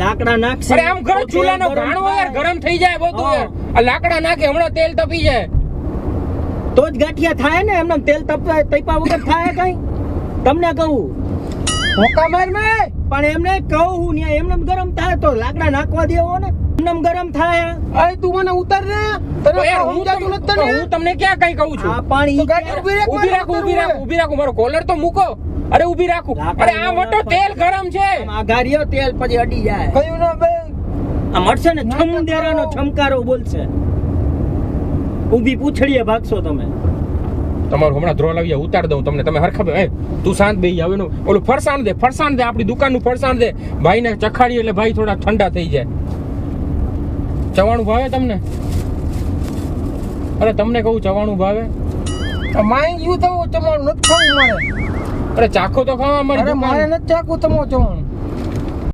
લાકડા નાખશે. અરે આમ ઘર ચૂલાનો ઘાણો યાર ગરમ થઈ જાય બધું યાર. આ લાકડા નાખે હમણાં તેલ તપી જાય. તો જ ગાંઠિયા થાય ને એમને તેલ તપવા તપા વગર થાય કઈ? તમને કહું. હોકા માર મે. પણ એમને કહું હું ન્યા એમને ગરમ થાય તો લાકડા નાખવા દેવો ને. એમને ગરમ થાય. અરે તું મને ઉતાર ને તને હું જાતું નથી હું તમને ક્યાં કઈ કહું છું? પાણી ઊભી રાખ ઊભી રાખ ઊભી રાખું ઊભી રાખું. મારો કોલર તો મૂકો. અરે ઊભી રાખું. અરે આ મોટો તેલ ગરમ છે. આઘારીઓ તેલ પછી અડી જાય. કયું ના બે આ મળશે ને છમદેરાનો છમકારો બોલશે. ઊભી પૂછડીએ ભાગશો તમે. તમારું હમણાં ધ્રોલ આવી ઉતાર દઉં તમને. તમે હરખા બે- એ તું શાંત બેહી આવે એનું ઓલું ફરસાણ દે ફરસાણ દે આપણી દુકાનનું ફરસાણ દે. ભાઈને ચખાડી એટલે ભાઈ થોડા ઠંડા થઈ જાય. ચવાણું ભાવે તમને? અરે તમને કહું ચવાણું ભાવે? આ માંગ્યું તો તમારું નથી ખાવું મારે. અરે ચાખો તો ખાવા અરે મળી મારે નથી ચાકુ તમારું જવાનું